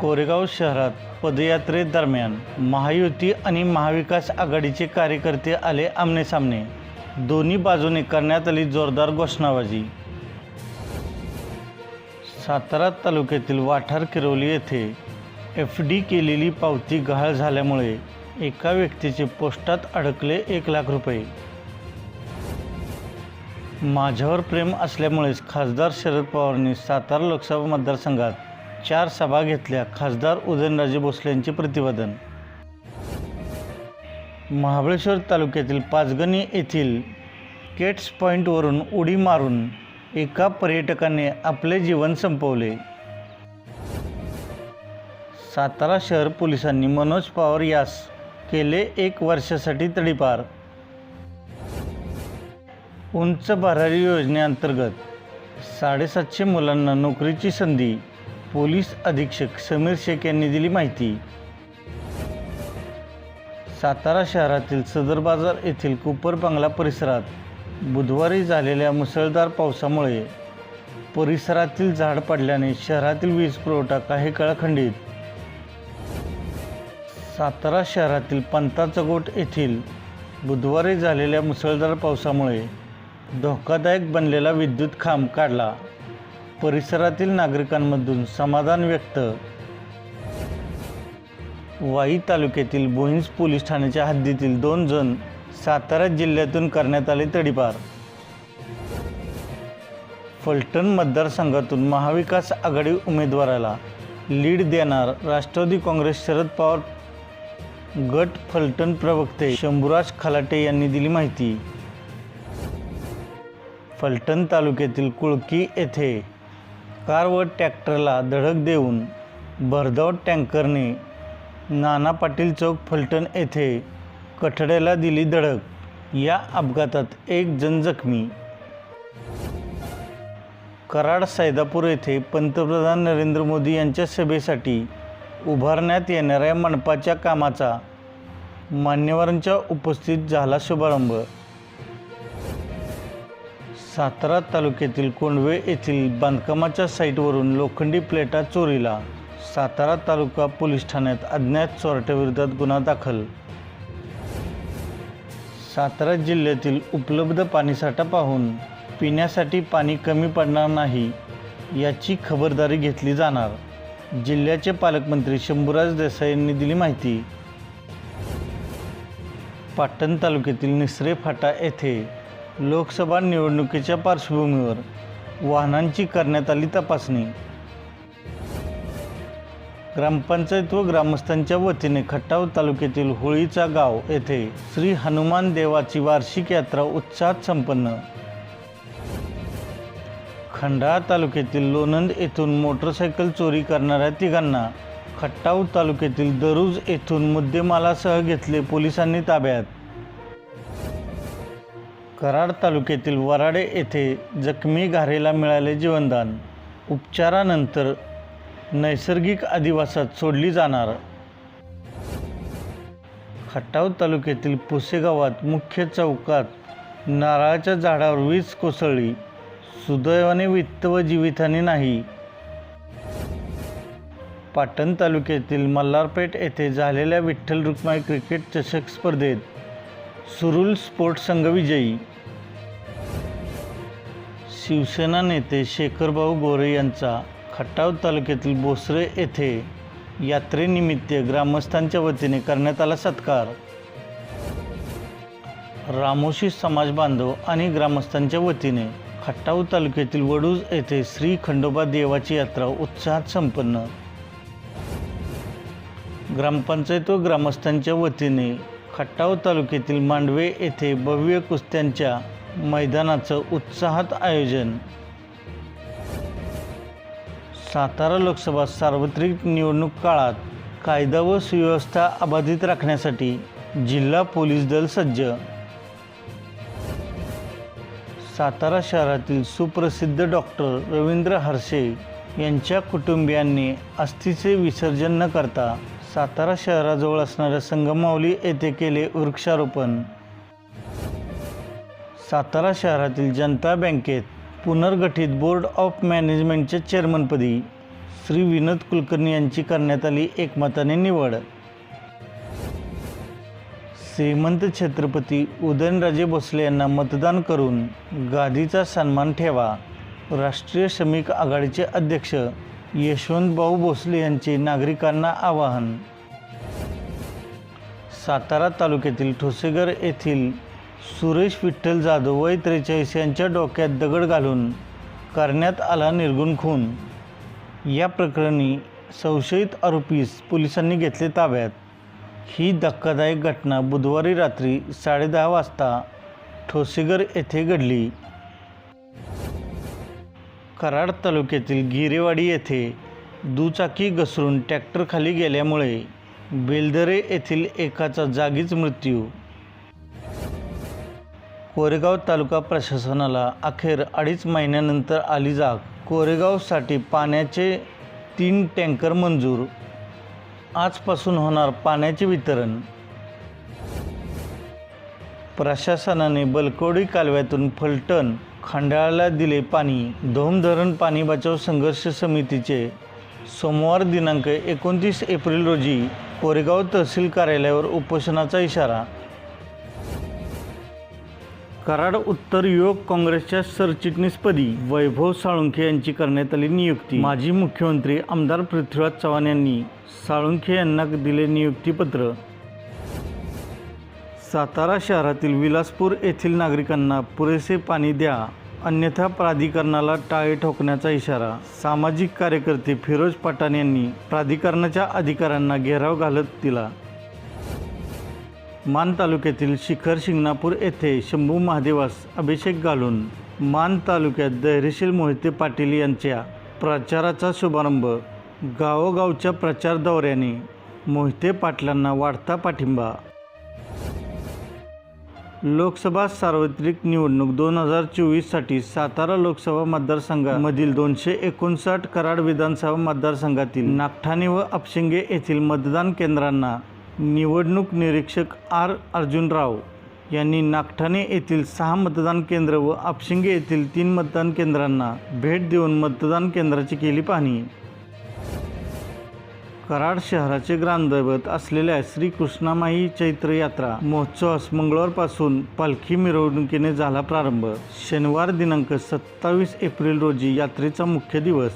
कोरेगाव शहरात पदयात्रेदरम्यान महायुती आणि महाविकास आघाडीचे कार्यकर्ते आले आमनेसामने. दोन्ही बाजूने करण्यात आली जोरदार घोषणाबाजी. सातारा तालुक्यातील वाठार किरवली येथे एफ डी केलेली पावती गहाळ झाल्यामुळे एका व्यक्तीचे पोस्टात अडकले एक लाख रुपये. माझ्यावर प्रेम असल्यामुळेच खासदार शरद पवारांनी सातारा लोकसभा मतदारसंघात चार सभा घेतल्या. खासदार उदयनराजे भोसले यांचे प्रतिपादन. महाबळेश्वर तालुक्यातील पाचगणी येथील केट्स पॉईंटवरून उडी मारून एका पर्यटकाने आपले जीवन संपवले. सातारा शहर पोलिसांनी मनोज पवार यास केले एक वर्षासाठी तडीपार. उंच भरारी योजनेअंतर्गत साडेसातशे मुलांना नोकरीची संधी पोलीस अधीक्षक समीर शेख यांनी दिली माहिती. सातारा शहरातील सदर बाजार येथील कुपर बंगला परिसरात बुधवारी झालेल्या मुसळधार पावसामुळे परिसरातील झाड पडल्याने शहरातील वीज पुरवठा काही काळ खंडित सातारा शहरातील पंताचगोट येथील बुधवारी झालेल्या मुसळधार पावसामुळे धोकादायक बनलेला विद्युत खांब काढला. परिसरातील नागरिकांमधून समाधान व्यक्त. वाई तालुक्यातील भोईंज पोलीस ठाण्याच्या हद्दीतील दोन जण सातारा जिल्ह्यातून करण्यात आले तडीपार. फलटण मतदारसंघातून महाविकास आघाडी उमेदवाराला लीड देणार राष्ट्रवादी काँग्रेस शरद पवार गट फलटण प्रवक्ते शंभूराज खलाटे यांनी दिली माहिती. फलटण तालुक्यातील कुळकी येथे कार व ट्रॅक्टरला धडक देऊन भरधाव टँकरने नाना पाटील चौक फलटण येथे कठड्याला दिली धडक. या अपघातात एक जण जखमी. कराड सैदापूर येथे पंतप्रधान नरेंद्र मोदी यांच्या सभेसाठी उभारण्यात येणाऱ्या मंडपाच्या कामाचा मान्यवरांच्या उपस्थित झाला शुभारंभ. सातारा तालुक्यातील कोंडवे येथील बांधकामाच्या साईटवरून लोखंडी प्लेटा चोरीला. सातारा तालुका पोलीस ठाण्यात अज्ञात चोरट्याविरोधात गुन्हा दाखल. सातारा जिल्ह्यातील उपलब्ध पाणीसाठा पाहून पिण्यासाठी पाणी कमी पडणार नाही याची खबरदारी घेतली जाणार. जिल्ह्याचे पालकमंत्री शंभूराज देसाई यांनी दिली माहिती. पाटण तालुक्यातील निसरे फाटा येथे लोकसभा निवडणुकीच्या पार्श्वभूमीवर वाहनांची करण्यात आली तपासणी. ग्रामपंचायत व ग्रामस्थांच्या वतीने खटाव तालुक्यातील होळीचा गाव येथे श्री हनुमान देवाची वार्षिक यात्रा उत्साहात संपन्न. खंडाळा तालुक्यातील लोणंद येथून मोटरसायकल चोरी करणाऱ्या तिघांना खट्टाव तालुक्यातील दरुज येथून मुद्देमालासह घेतले पोलिसांनी ताब्यात. कराड तालुक्यातील वराडे येथे जखमी घारेला मिळाले जीवनदान. उपचारानंतर नैसर्गिक अधिवासात सोडली जाणार. खटाव तालुक्यातील पुसेगावात मुख्य चौकात नारळाच्या झाडावर वीज कोसळली. सुदैवाने वित्त व जीवितहानी नाही. पाटण तालुक्यातील मल्हारपेठ येथे झालेल्या विठ्ठल रुक्माई क्रिकेट चषक स्पर्धेत सुरुल स्पोर्ट्स संघ विजयी. शिवसेना नेते शेखरभाऊ गोरे यांचा खटाव तालुक्यातील बोसरे येथे यात्रेनिमित्त ग्रामस्थांच्या वतीने करण्यात आला सत्कार. रामोशी समाज बांधव आणि ग्रामस्थांच्या वतीने खटाव तालुक्यातील वडूज येथे श्री खंडोबा देवाची यात्रा उत्साहात संपन्न. ग्रामपंचायत व ग्रामस्थांच्या वतीने खटाव तालुक्यातील मांडवे येथे भव्य कुस्त्यांच्या मैदानाचं उत्साहात आयोजन. सातारा लोकसभा सार्वत्रिक निवडणूक काळात कायदा व सुव्यवस्था अबाधित राखण्यासाठी जिल्हा पोलीस दल सज्ज. सातारा शहरातील सुप्रसिद्ध डॉक्टर रवींद्र हरसे यांच्या कुटुंबियांनी अस्थीचे विसर्जन न करता सातारा शहराजवळ असणाऱ्या संगमावली येथे केले वृक्षारोपण. सातारा शहरातील जनता बँकेत पुनर्गठित बोर्ड ऑफ मॅनेजमेंटच्या चेअरमनपदी श्री विनोद कुलकर्णी यांची करण्यात आली एकमताने निवड. श्रीमंत छत्रपती उदयनराजे भोसले यांना मतदान करून गादीचा सन्मान ठेवा. राष्ट्रीय श्रमिक आघाडीचे अध्यक्ष यशवंतभाऊ भोसले यांचे नागरिकांना आवाहन. सातारा तालुक्यातील ठोसेघर येथील सुरेश विठ्ठल जाधव वय त्रेचाळीस यांच्या डोक्यात दगड घालून करण्यात आला निर्गुण खून. या प्रकरणी संशयित आरोपीस पोलिसांनी घेतले ताब्यात. ही धक्कादायक घटना बुधवारी रात्री साडेदहा वाजता ठोसेघर येथे घडली. कराड तालुक्यातील गिरेवाडी येथे दुचाकी घसरून ट्रॅक्टरखाली गेल्यामुळे बेलदरे येथील एकाचा जागीच मृत्यू कोरेगाव तालुका प्रशासनाला अखेर अडीच महिन्यानंतर आली जाग. कोरेगावसाठी पाण्याचे तीन टँकर मंजूर. आजपासून होणार पाण्याचे वितरण. प्रशासनाने बलकोडी कालव्यातून फलटण खांडाळाला दिले पाणी. धोम धरण पाणी बचाव संघर्ष समितीचे सोमवार दिनांक एकोणतीस एप्रिल रोजी कोरेगाव तहसील कार्यालयावर उपोषणाचा इशारा कराड उत्तर युवक काँग्रेसच्या सरचिटणीसपदी वैभव साळुंखे यांची करण्यात आली नियुक्ती. माजी मुख्यमंत्री आमदार पृथ्वीराज चव्हाण यांनी साळुंखे यांना दिले नियुक्तीपत्र. सातारा शहरातील विलासपूर येथील नागरिकांना पुरेसे पाणी द्या अन्यथा प्राधिकरणाला टाळे ठोकण्याचा इशारा. सामाजिक कार्यकर्ते फिरोज पठाण यांनी प्राधिकरणाच्या अधिकाऱ्यांना घेराव घालत दिला. मान तालुक्यातील शिखर शिंगणापूर येथे शंभू महादेवास अभिषेक घालून मान तालुक्यात धैर्यशील मोहिते पाटील यांच्या प्रचाराचा शुभारंभ गावोगावच्या प्रचार दौऱ्याने मोहिते पाटलांना वाढता पाठिंबा. लोकसभा सार्वत्रिक निवडणूक दोन हजार चोवीससाठी सातारा लोकसभा मतदारसंघामधील दोनशे एकोणसाठ कराड विधानसभा मतदारसंघातील नागठाणे व अपशिंगे येथील मतदान केंद्रांना निवडणूक निरीक्षक आर अर्जुनराव यांनी नागठाणे येथील सहा मतदान केंद्र व अपशिंगे येथील तीन मतदान केंद्रांना भेट देऊन मतदान केंद्राची केली पाहणी. कराड शहराचे ग्रामदैवत असलेल्या श्री कृष्णामाई चैत्र यात्रा महोत्सवास मंगळवारपासून पालखी मिरवणुकीने झाला प्रारंभ. शनिवार दिनांक सत्तावीस एप्रिल रोजी यात्रेचा मुख्य दिवस.